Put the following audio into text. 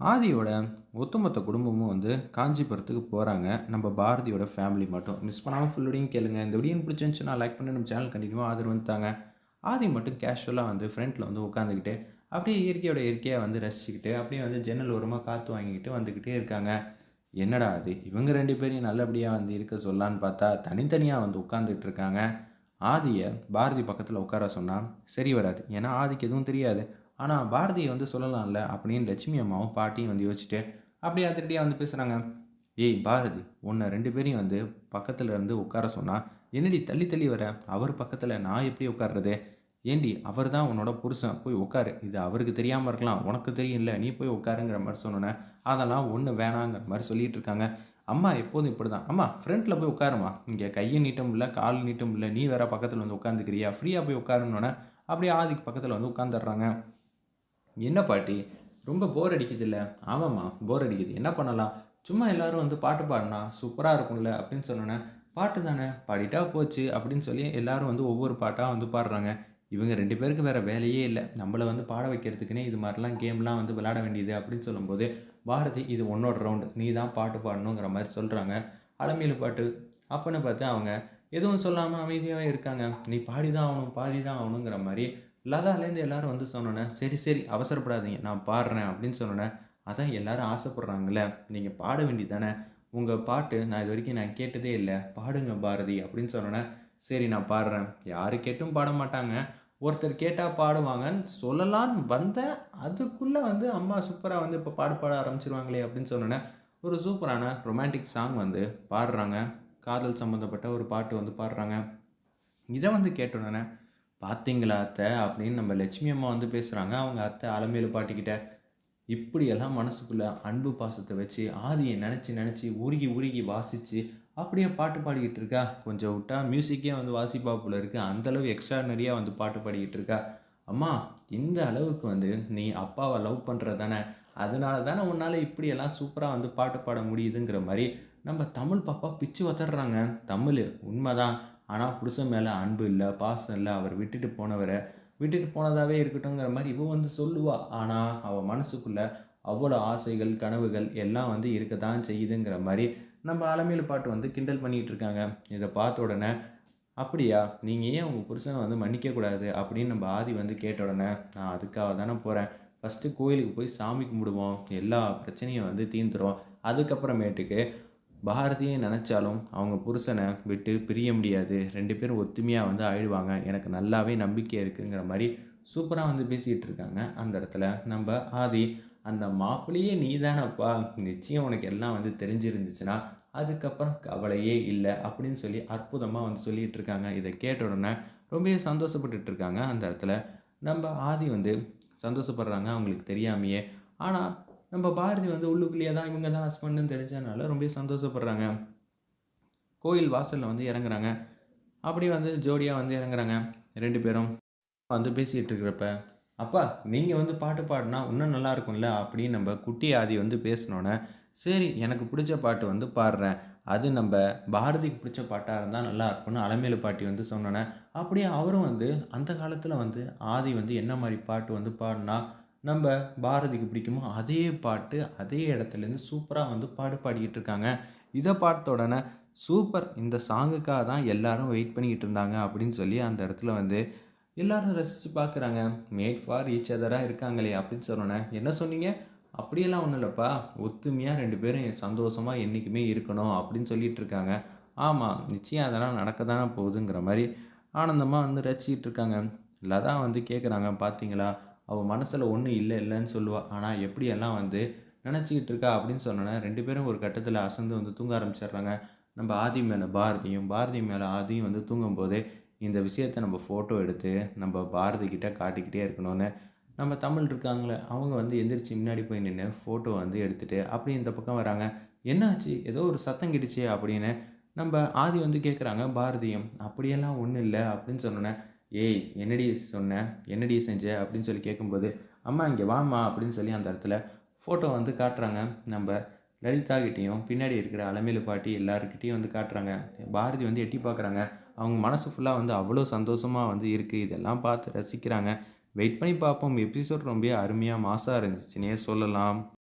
ஆதியோட ஒத்துமொத்த குடும்பமும் வந்து காஞ்சிபுரத்துக்கு போகிறாங்க நம்ம பாரதியோட ஃபேமிலி மட்டும். மிஸ் பண்ணாமல் ஃபுல் கேளுங்க. இந்த வீடியோ பிடிச்சிருந்துச்சுன்னா லைக் பண்ணி நம்ம சேனல் கண்டினியூவாக ஆதரவு வந்துட்டாங்க ஆதி மட்டும் கேஷுவலாக வந்து ஃப்ரண்ட்டில் வந்து உட்காந்துக்கிட்டு அப்படியே இயற்கையோட இயற்கையாக வந்து ரசிச்சுக்கிட்டு அப்படியே வந்து ஜன்னல் ஓரமாக காற்று வாங்கிக்கிட்டு வந்துக்கிட்டே இருக்காங்க. என்னடா அது? இவங்க ரெண்டு பேரையும் நல்லபடியாக வந்து இருக்க சொல்லான்னு பார்த்தா தனித்தனியாக வந்து உட்காந்துக்கிட்டு இருக்காங்க. ஆதியை பாரதி பக்கத்தில் உட்கார சொன்னால் சரி வராது. ஏன்னா ஆதிக்கு எதுவும் தெரியாது. ஆனால் பாரதியை வந்து சொல்லலாம்ல? அப்படின்னு லட்சுமி அம்மாவும் பாட்டியும் வந்து யோசிச்சுட்டு அப்படியே அதிரடியாக வந்து பேசுகிறாங்க ஏய் பாரதி உன்னை ரெண்டு பேரையும் வந்து பக்கத்தில் இருந்து உட்கார சொன்னால் என்னடி தள்ளி தள்ளி வர? அவர் பக்கத்தில் நான் எப்படி உட்கார்றது? ஏண்டி அவர் தான் உன்னோட புருஷன். போய் உட்காரு. இது அவருக்கு தெரியாமல் இருக்கலாம். உனக்கு தெரியும்ல. நீ போய் உட்காருங்கிற மாதிரி சொன்னோன்னே அதெல்லாம் ஒன்று வேணாங்கிற மாதிரி சொல்லிகிட்டு இருக்காங்க. அம்மா எப்போதும் இப்படி தான் அம்மா ஃப்ரண்ட்டில் போய் உட்காருமா இங்கே கையை நீட்டும் இல்லை கால் நீட்டும் இல்லை நீ வேற பக்கத்தில் வந்து உட்காந்துக்கிறியா ஃப்ரீயாக போய் உட்காருனோன்னே அப்படியே ஆதிக்கு பக்கத்தில் வந்து உட்காந்துடுறாங்க என்ன பாட்டி? ரொம்ப போர் அடிக்குது இல்லை ஆமாம்மா போர் அடிக்குது. என்ன பண்ணலாம்? சும்மா எல்லாரும் வந்து பாட்டு பாடினா சூப்பராக இருக்கும்ல அப்படின்னு சொன்னோன்னே பாட்டு தானே பாடிட்டா போச்சு அப்படின்னு சொல்லி எல்லாரும் வந்து ஒவ்வொரு பாட்டாக வந்து பாடுறாங்க. இவங்க ரெண்டு பேருக்கு வேறு வேலையே இல்லை. நம்மளை வந்து பாட வைக்கிறதுக்குன்னே இது மாதிரிலாம் கேம்லாம் வந்து விளாட வேண்டியது அப்படின்னு சொல்லும்போது பாரதி இது ஒன்னோட ரவுண்டு நீ தான் பாட்டு பாடணுங்கிற மாதிரி சொல்கிறாங்க அலமையில் பாட்டு அப்போன்னு பார்த்து அவங்க எதுவும் சொல்லாமல் அமைதியாகவே இருக்காங்க. நீ பாடி தான் ஆகணும் பாடி தான் ஆகணுங்கிற மாதிரி லதாலேருந்து எல்லாரும் வந்து சொன்னோன்னே சரி சரி அவசரப்படாதீங்க நான் பாடுறேன் அப்படின்னு சொன்னோன்னே அதான் எல்லாரும் ஆசைப்பட்றாங்களே நீங்கள் பாட வேண்டியதானே உங்கள் பாட்டு நான் இது வரைக்கும் நான் கேட்டதே இல்லை பாடுங்க பாரதி அப்படின்னு சொன்னோன்னே சரி நான் பாடுறேன். யாரு கேட்டும் பாட மாட்டாங்க. ஒருத்தர் கேட்டால் பாடுவாங்கன்னு சொல்லலான்னு வந்தேன் அதுக்குள்ளே வந்து அம்மா சூப்பராக வந்து இப்போ பாடு பாட ஆரம்பிச்சிருவாங்களே அப்படின்னு சொன்னோன்னே ஒரு சூப்பரான ரொமான்டிக் சாங் வந்து பாடுறாங்க. காதல் சம்மந்தப்பட்ட ஒரு பாட்டு வந்து பாடுறாங்க. இதை வந்து கேட்டோன்னே பார்த்தீங்களா அத்தை? அப்படின்னு நம்ம லட்சுமி அம்மா வந்து பேசுகிறாங்க அவங்க அத்தை அலமேலு பாட்டிக்கிட்ட இப்படியெல்லாம் மனசுக்குள்ளே அன்பு பாசத்தை வச்சு ஆதியை நினச்சி நினச்சி உருகி உருகி வாசித்து அப்படியே பாட்டு பாடிக்கிட்டு இருக்கா? கொஞ்சம் விட்டா மியூசிக்கே வந்து வாசிப்பா போல இருக்குது அந்தளவு எக்ஸ்ட்ரானரியாக வந்து பாட்டு பாடிக்கிட்டு இருக்கா? அம்மா இந்த அளவுக்கு வந்து நீ அப்பாவை லவ் பண்ணுற தானே அதனால தானே உன்னால் இப்படியெல்லாம் சூப்பராக வந்து பாட்டு பாட முடியுதுங்கிற மாதிரி நம்ம தமிழ் பாப்பா பிச்சு வத்துடுறாங்க தமிழ் உண்மைதான். ஆனால் புருஷன் மேலே அன்பு இல்லை பாசம் இல்லை அவர் விட்டுட்டு போனவரை விட்டுட்டு போனதாகவே இருக்கட்டுங்கிற மாதிரி இவ வந்து சொல்லுவாள் ஆனால் அவள் மனசுக்குள்ளே அவ்வளோ ஆசைகள் கனவுகள் எல்லாம் வந்து இருக்க தான் செய்யுதுங்கிற மாதிரி நம்ம அலமையில் பாட்டு வந்து கிண்டல் பண்ணிகிட்டு இருக்காங்க. இதை பார்த்த உடனே அப்படியா நீங்கள் ஏன் உங்கள் புருஷனை வந்து மன்னிக்கக்கூடாது அப்படின்னு நம்ம ஆதி வந்து கேட்ட உடனே நான் அதுக்காக தானே போகிறேன் ஃபஸ்ட்டு கோயிலுக்கு போய் சாமி கும்பிடுவோம். எல்லா பிரச்சனையும் வந்து தீர்ந்துடும் அதுக்கப்புறமேட்டுக்கு பாரதியை நினச்சாலும் அவங்க புருஷனை விட்டு பிரிய முடியாது. ரெண்டு பேரும் ஒத்துமையாக வந்து ஆயிடுவாங்க. எனக்கு நல்லாவே நம்பிக்கை இருக்குங்கிற மாதிரி சூப்பராக வந்து பேசிகிட்டு இருக்காங்க. அந்த இடத்துல நம்ம ஆதி அந்த மாப்பிள்ளையே நீ தானப்பா நிச்சயம் உனக்கு எல்லாம் வந்து தெரிஞ்சிருந்துச்சுன்னா அதுக்கப்புறம் கவலையே இல்லை அப்படின்னு சொல்லி அற்புதமாக வந்து சொல்லிகிட்டு இருக்காங்க. இதை கேட்ட உடனே ரொம்பவே சந்தோஷப்பட்டுட்டு இருக்காங்க. அந்த இடத்துல நம்ம ஆதி வந்து சந்தோஷப்படுறாங்க. அவங்களுக்கு தெரியாமையே. ஆனால் நம்ம பாரதி வந்து உள்ளுக்குள்ளேயே தான் இவங்க தான் ஹஸ்பண்டுன்னு தெரிஞ்சதுனால ரொம்ப சந்தோஷப்படுறாங்க. கோயில் வாசலில் வந்து இறங்குறாங்க. அப்படி வந்து ஜோடியாக வந்து இறங்குறாங்க. ரெண்டு பேரும் வந்து பேசிகிட்டு இருக்கிறப்ப அப்பா நீங்கள் வந்து பாட்டு பாடினா இன்னும் நல்லா இருக்கும்ல? அப்படின்னு நம்ம குட்டி ஆதி வந்து பேசினோன்னே சரி எனக்கு பிடிச்ச பாட்டு வந்து பாடுறேன். அது நம்ம பாரதிக்கு பிடிச்ச பாட்டாக இருந்தால் நல்லா இருக்கும்னு அலமேலு பாட்டி வந்து சொன்னோன்னே அப்படியே அவரும் வந்து அந்த காலத்தில் வந்து ஆதி வந்து என்ன மாதிரி பாட்டு வந்து பாடினா நம்ம பாரதிக்கு பிடிக்குமோ அதே பாட்டு அதே இடத்துலேருந்து சூப்பராக வந்து பாடு பாடிக்கிட்டு இருக்காங்க. இதை பார்த்த உடனே சூப்பர் இந்த சாங்குக்காக தான் எல்லாரும் வெயிட் பண்ணிக்கிட்டு இருந்தாங்க அப்படின்னு சொல்லி அந்த இடத்துல வந்து எல்லாரும் ரசித்து பார்க்குறாங்க. மேட் ஃபார் ஈச் அதராக இருக்காங்களே அப்படின்னு சொன்னோன்னே என்ன சொன்னீங்க? அப்படியெல்லாம் ஒன்றும் இல்லைப்பா. ஒத்துமையாக ரெண்டு பேரும் சந்தோஷமாக என்றைக்குமே இருக்கணும் அப்படின்னு சொல்லிட்டு இருக்காங்க. ஆமாம் நிச்சயம் அதெல்லாம் நடக்க தானே போகுதுங்கிற மாதிரி ஆனந்தமாக வந்து ரசிச்சிட்டு இருக்காங்க. லதா வந்து கேட்குறாங்க பார்த்தீங்களா அவள் மனசில் ஒன்றும் இல்லை இல்லைன்னு சொல்லுவாள் ஆனால் எப்படியெல்லாம் வந்து நினச்சிக்கிட்டு இருக்கா அப்படின்னு சொன்னோன்னே ரெண்டு பேரும் ஒரு கட்டத்தில் அசந்து வந்து தூங்க ஆரம்பிச்சிடுறாங்க. நம்ம ஆதி மேலே பாரதியும் பாரதி மேலே ஆதியும் வந்து தூங்கும்போது இந்த விஷயத்தை நம்ம ஃபோட்டோ எடுத்து நம்ம பாரதி கிட்டே காட்டிக்கிட்டே இருக்கணும்னு நம்ம தமிழ் இருக்காங்களே அவங்க வந்து எந்திரிச்சு முன்னாடி போய் நின்று ஃபோட்டோ வந்து எடுத்துகிட்டு அப்படி இந்த பக்கம் வராங்க. என்னாச்சு? ஏதோ ஒரு சத்தம் கிடுச்சு அப்படின்னு நம்ம ஆதி வந்து கேட்குறாங்க பாரதியும். அப்படியெல்லாம் ஒன்றும் இல்லை அப்படின்னு சொன்னோன்னே ஏய் என்னடி சொன்ன? என்னடி செஞ்ச? அப்படின்னு சொல்லி கேட்கும்போது அம்மா இங்கே வாம்மா அப்படின்னு சொல்லி அந்த இடத்துல ஃபோட்டோ வந்து காட்டுறாங்க. நம்ம லலிதா கிட்டேயும் பின்னாடி இருக்கிற அலமேலு பாட்டி எல்லாருக்கிட்டையும் வந்து காட்டுறாங்க. பாரதி வந்து எட்டி பார்க்குறாங்க அவங்க மனசு ஃபுல்லாக வந்து அவ்வளோ சந்தோஷமாக வந்து இருக்குது இதெல்லாம் பார்த்து ரசிக்கிறாங்க. வெயிட் பண்ணி பார்ப்போம். எபிசோட் ரொம்ப அருமையாக மாசாக இருந்துச்சுன்னே சொல்லலாம்.